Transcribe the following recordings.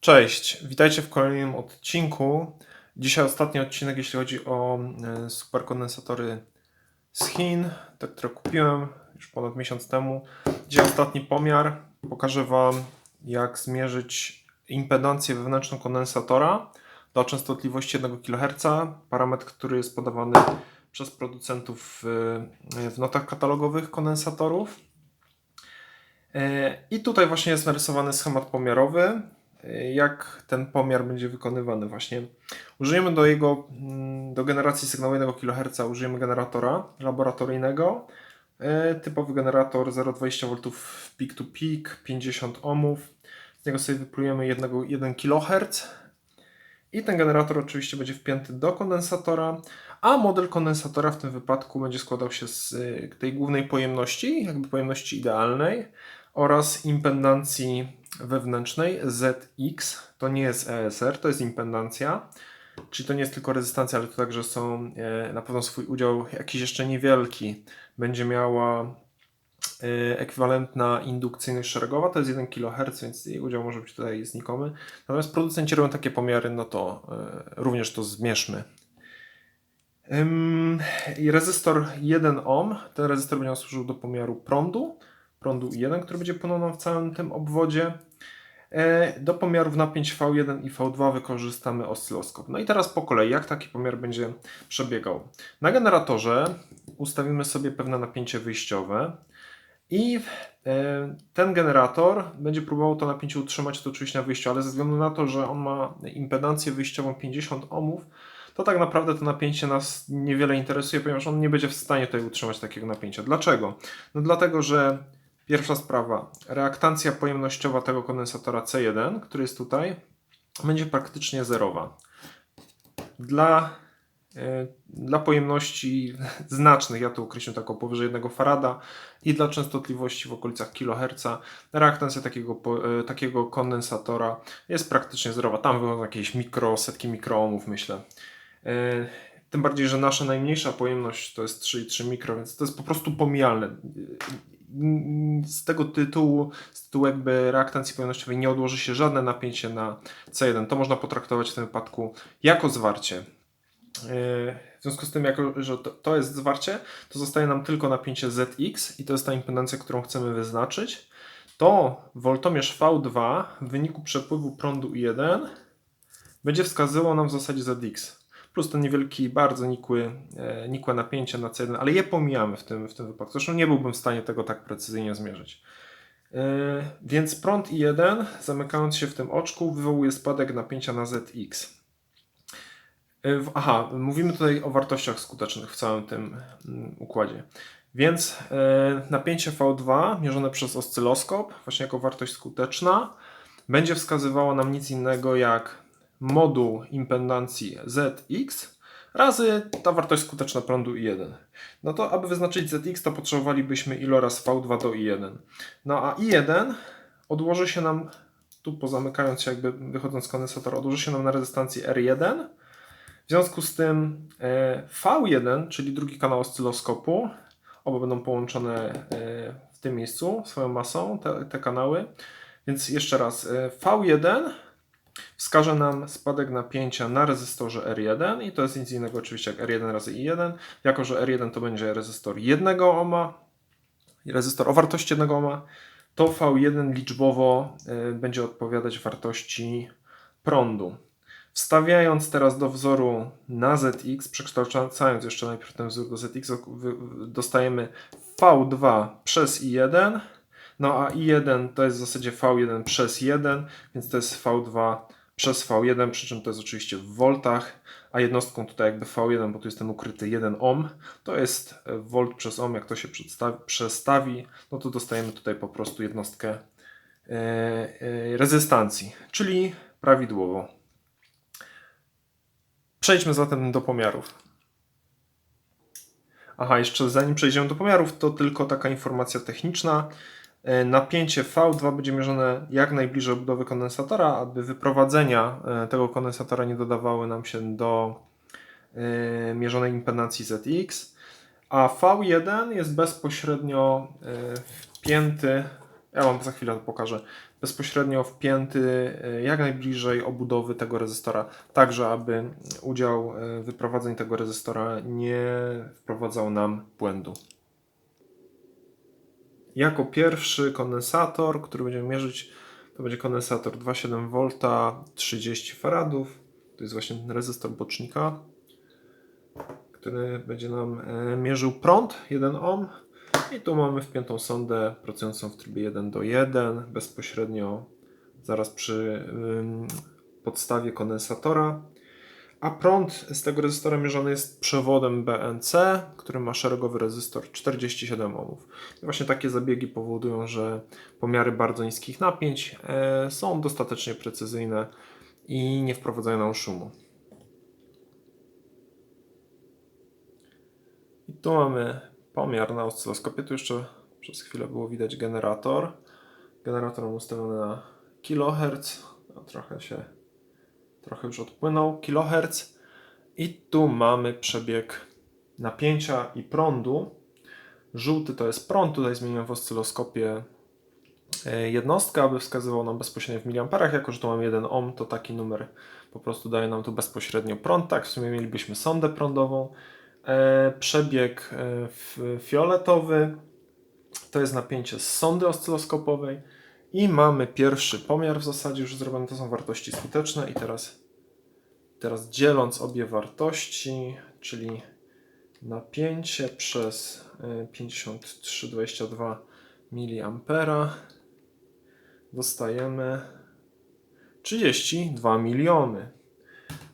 Cześć, witajcie w kolejnym odcinku. Dzisiaj ostatni odcinek, jeśli chodzi o e, superkondensatory z Chin, te, które kupiłem już ponad miesiąc temu. Dzisiaj ostatni pomiar. Pokażę Wam, jak zmierzyć impedancję wewnętrzną kondensatora do częstotliwości 1 kHz. Parametr, który jest podawany przez producentów w, w notach katalogowych kondensatorów. E, I tutaj właśnie jest narysowany schemat pomiarowy jak ten pomiar będzie wykonywany właśnie. Użyjemy do jego, mm, do generacji sygnału 1 kHz użyjemy generatora laboratoryjnego. E, typowy generator 0,20 V peak to peak, 50 ohmów. Z niego sobie wyplujemy 1, 1 kHz. I ten generator oczywiście będzie wpięty do kondensatora, a model kondensatora w tym wypadku będzie składał się z y, tej głównej pojemności, jakby pojemności idealnej, oraz impedancji wewnętrznej ZX. To nie jest ESR, to jest impedancja. Czyli to nie jest tylko rezystancja, ale to także są e, na pewno swój udział jakiś jeszcze niewielki. Będzie miała e, ekwiwalentna indukcyjność szeregowa, to jest 1 kHz, więc jej udział może być tutaj znikomy. Natomiast producenci robią takie pomiary, no to e, również to zmierzmy. I rezystor 1 ohm, ten rezystor będzie służył do pomiaru prądu prądu 1, który będzie płynął w całym tym obwodzie. E, do pomiarów napięć V1 i V2 wykorzystamy oscyloskop. No i teraz po kolei, jak taki pomiar będzie przebiegał. Na generatorze ustawimy sobie pewne napięcie wyjściowe i e, ten generator będzie próbował to napięcie utrzymać to oczywiście na wyjściu, ale ze względu na to, że on ma impedancję wyjściową 50 ohmów, to tak naprawdę to napięcie nas niewiele interesuje, ponieważ on nie będzie w stanie tutaj utrzymać takiego napięcia. Dlaczego? No dlatego, że Pierwsza sprawa. Reaktancja pojemnościowa tego kondensatora C1, który jest tutaj, będzie praktycznie zerowa. Dla, e, dla pojemności znacznych, ja to określę tak powyżej 1 farada i dla częstotliwości w okolicach kHz, reaktancja takiego, e, takiego kondensatora jest praktycznie zerowa. Tam wychodzą jakieś mikro, setki mikroohmów, myślę. E, tym bardziej, że nasza najmniejsza pojemność to jest 3,3 mikro, więc to jest po prostu pomijalne z tego tytułu, z tytułu jakby reaktancji pojemnościowej nie odłoży się żadne napięcie na C1. To można potraktować w tym wypadku jako zwarcie. Yy, w związku z tym, jako, że to jest zwarcie, to zostaje nam tylko napięcie ZX i to jest ta impedancja, którą chcemy wyznaczyć. To woltomierz V2 w wyniku przepływu prądu I1 będzie wskazywał nam w zasadzie ZX plus ten niewielki, bardzo nikły, e, nikłe napięcie na C1, ale je pomijamy w tym, w tym wypadku. Zresztą nie byłbym w stanie tego tak precyzyjnie zmierzyć. E, więc prąd I1, zamykając się w tym oczku, wywołuje spadek napięcia na ZX. E, aha, mówimy tutaj o wartościach skutecznych w całym tym mm, układzie. Więc napięcie V2 mierzone przez oscyloskop, właśnie jako wartość skuteczna, będzie wskazywało nam nic innego jak moduł impedancji ZX razy ta wartość skuteczna prądu I1. No to aby wyznaczyć ZX to potrzebowalibyśmy iloraz V2 do I1. No a I1 odłoży się nam, tu pozamykając się jakby wychodząc z kondensatora, odłoży się nam na rezystancji R1. W związku z tym e, V1, czyli drugi kanał oscyloskopu, oba będą połączone e, w tym miejscu swoją masą, te, te kanały. Więc jeszcze raz, e, V1 wskaże nam spadek napięcia na rezystorze R1 i to jest nic innego oczywiście jak R1 razy I1. Jako, że R1 to będzie rezystor 1 ohma, rezystor o wartości 1 ohma, to V1 liczbowo y, będzie odpowiadać wartości prądu. Wstawiając teraz do wzoru na ZX, przekształcając jeszcze najpierw ten wzór do ZX, dostajemy V2 przez I1, no a I1 to jest w zasadzie V1 przez 1, więc to jest V2 przez V1, przy czym to jest oczywiście w voltach, a jednostką tutaj jakby V1, bo tu jest ten ukryty 1 ohm, to jest volt przez ohm, jak to się przestawi, no to dostajemy tutaj po prostu jednostkę e, e, rezystancji, czyli prawidłowo. Przejdźmy zatem do pomiarów. Aha, jeszcze zanim przejdziemy do pomiarów, to tylko taka informacja techniczna. E, napięcie V2 będzie mierzone jak najbliżej obudowy kondensatora, aby wyprowadzenia e, tego kondensatora nie dodawały nam się do e, mierzonej impedancji ZX, a V1 jest bezpośrednio wpięty, ja Wam za chwilę to pokażę, bezpośrednio wpięty jak najbliżej obudowy tego rezystora, tak że aby udział wyprowadzeń tego rezystora nie wprowadzał nam błędu. Jako pierwszy kondensator, który będziemy mierzyć, to będzie kondensator 2,7V 30 faradów. To jest właśnie ten rezystor bocznika, który będzie nam e, mierzył prąd 1 ohm. I tu mamy wpiętą sondę pracującą w trybie 1 do 1, bezpośrednio zaraz przy podstawie kondensatora. A prąd z tego rezystora mierzony jest przewodem BNC, który ma szeregowy rezystor 47 ohmów. I właśnie takie zabiegi powodują, że pomiary bardzo niskich napięć e, są dostatecznie precyzyjne i nie wprowadzają nam szumu. I tu mamy pomiar na oscyloskopie. Tu jeszcze przez chwilę było widać generator. Generator mam ustawiony na kHz. A trochę się, trochę już odpłynął. kHz. I tu mamy przebieg napięcia i prądu. Żółty to jest prąd. Tutaj zmieniłem w oscyloskopie e, jednostkę, aby wskazywał nam bezpośrednio w miliamperach. Jako, że tu mam 1 ohm, to taki numer po prostu daje nam tu bezpośrednio prąd. Tak, w sumie mielibyśmy sondę prądową. E, przebieg e, fioletowy to jest napięcie z sondy oscyloskopowej i mamy pierwszy pomiar w zasadzie już zrobiony, to są wartości skuteczne i teraz, teraz dzieląc obie wartości, czyli napięcie przez 53,22 mA dostajemy 32 miliony.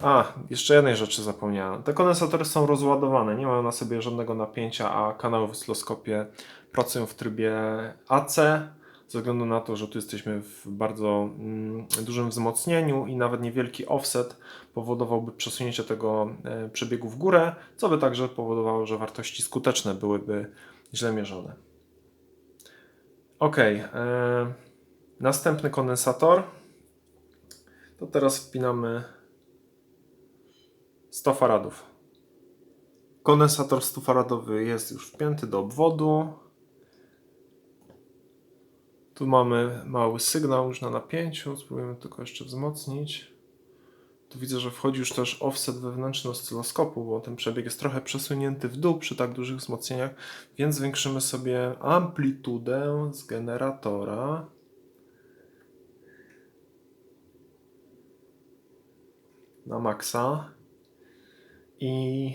A, jeszcze jednej rzeczy zapomniałem. Te kondensatory są rozładowane, nie mają na sobie żadnego napięcia, a kanały w oscyloskopie pracują w trybie AC, ze względu na to, że tu jesteśmy w bardzo mm, dużym wzmocnieniu i nawet niewielki offset powodowałby przesunięcie tego e, przebiegu w górę, co by także powodowało, że wartości skuteczne byłyby źle mierzone. Ok, e, następny kondensator. To teraz wpinamy 100 faradów. Kondensator 100 faradowy jest już wpięty do obwodu. Tu mamy mały sygnał już na napięciu. Spróbujemy tylko jeszcze wzmocnić. Tu widzę, że wchodzi już też offset wewnętrzny oscyloskopu, bo ten przebieg jest trochę przesunięty w dół przy tak dużych wzmocnieniach, więc zwiększymy sobie amplitudę z generatora. Na maksa i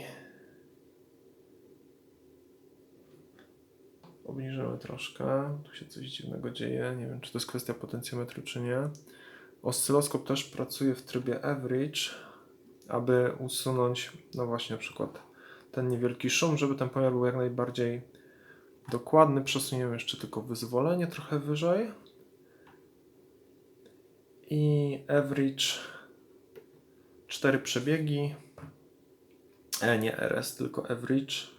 obniżymy troszkę. Tu się coś dziwnego dzieje. Nie wiem, czy to jest kwestia potencjometru, czy nie. Oscyloskop też pracuje w trybie average, aby usunąć, no właśnie, na przykład ten niewielki szum, żeby ten pomiar był jak najbardziej dokładny. Przesuniemy jeszcze tylko wyzwolenie trochę wyżej. I average 4 przebiegi. E, nie RS, tylko average.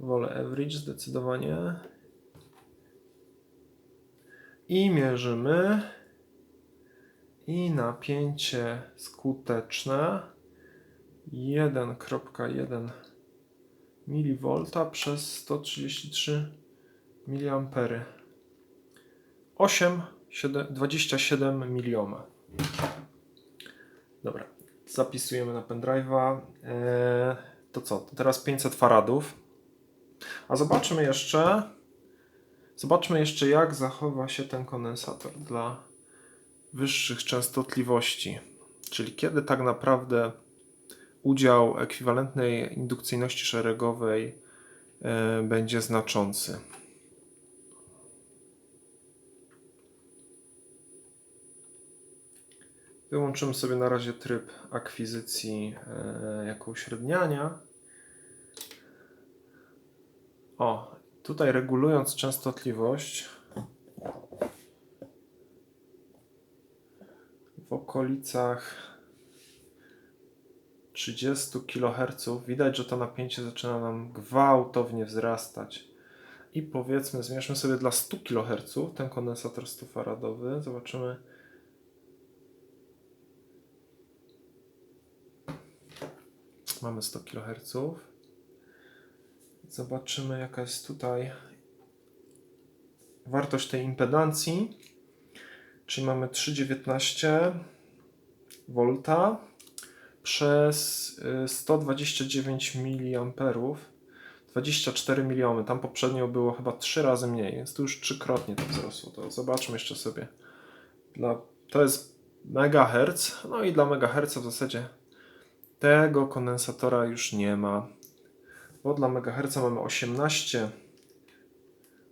Wolę average zdecydowanie. I mierzymy. I napięcie skuteczne 1,1 mV przez 133 mA. 8, 7, 27 mA. Dobra, zapisujemy na pendrive'a. Eee, to co? To teraz 500 faradów. A zobaczmy jeszcze. Zobaczmy jeszcze, jak zachowa się ten kondensator dla wyższych częstotliwości. Czyli kiedy tak naprawdę udział ekwiwalentnej indukcyjności szeregowej e, będzie znaczący. Wyłączymy sobie na razie tryb akwizycji e, jako uśredniania. O, tutaj regulując częstotliwość w okolicach 30 kHz widać, że to napięcie zaczyna nam gwałtownie wzrastać. I powiedzmy, zmierzmy sobie dla 100 kHz ten kondensator 100 faradowy. Zobaczymy mamy 100 kHz. Zobaczymy, jaka jest tutaj wartość tej impedancji. Czyli mamy 3,19 V przez y, 129 mA. 24 miliomy. Tam poprzednio było chyba 3 razy mniej, więc tu już trzykrotnie to wzrosło. To zobaczmy jeszcze sobie. Dla, to jest megahertz. No i dla megaherca w zasadzie tego kondensatora już nie ma. Bo dla megaherca mamy 18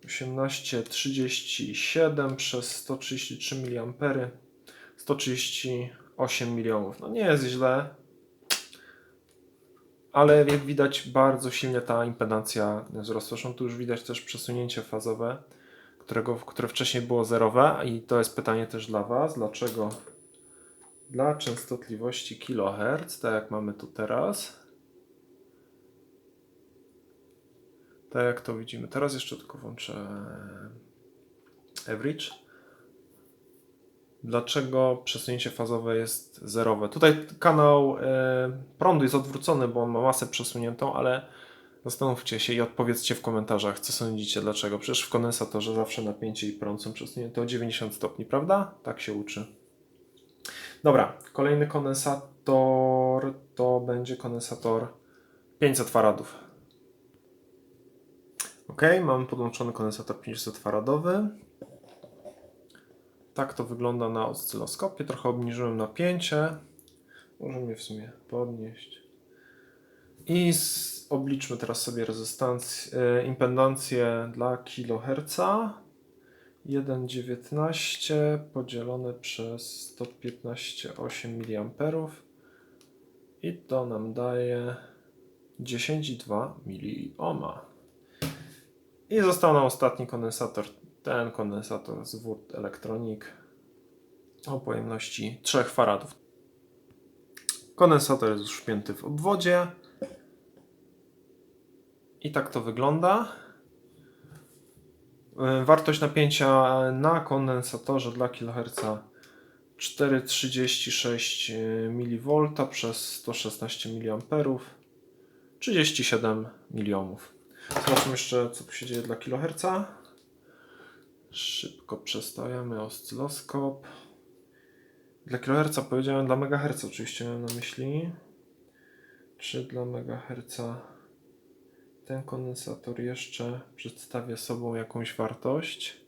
18,37 przez 133 mA 138 milionów. No nie jest źle, ale jak widać bardzo silnie ta impedancja wzrosła. Zresztą tu już widać też przesunięcie fazowe, którego, które wcześniej było zerowe i to jest pytanie też dla Was. Dlaczego dla częstotliwości kHz, tak jak mamy tu teraz, Tak jak to widzimy. Teraz jeszcze tylko włączę average. Dlaczego przesunięcie fazowe jest zerowe? Tutaj kanał e, prądu jest odwrócony, bo on ma masę przesuniętą, ale zastanówcie się i odpowiedzcie w komentarzach, co sądzicie, dlaczego. Przecież w kondensatorze zawsze napięcie i prąd są przesunięte o 90 stopni, prawda? Tak się uczy. Dobra, kolejny kondensator to będzie kondensator 500 faradów. Ok, mamy podłączony kondensator 500 faradowy. Tak to wygląda na oscyloskopie. Trochę obniżyłem napięcie. Możemy w sumie podnieść. I obliczmy teraz sobie rezystancję, e, impedancję dla kiloherca. 1,19 podzielone przez 115,8 mA. I to nam daje 10,2 miliohma. I został nam ostatni kondensator, ten kondensator z Wurt Electronic o pojemności 3 faradów. Kondensator jest już wpięty w obwodzie. I tak to wygląda. E, Wartość napięcia na kondensatorze dla kHz 4,36 mV przez 116 mA 37 milionów. Zobaczmy jeszcze, co tu się dzieje dla kiloherca. Szybko przestawiamy oscyloskop. Dla kiloherca powiedziałem, dla megaherca oczywiście miałem na myśli. Czy dla megaherca ten kondensator jeszcze przedstawia sobą jakąś wartość?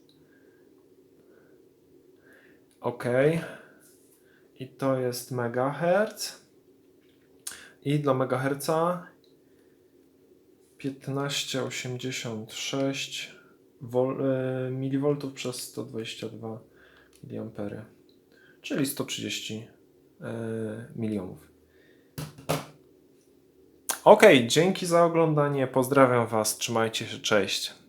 OK. I to jest megahertz. I dla megaherca 1586 wol, e, mV przez 122 mA, czyli 130 e, milionów. Ok, dzięki za oglądanie. Pozdrawiam Was. Trzymajcie się. Cześć.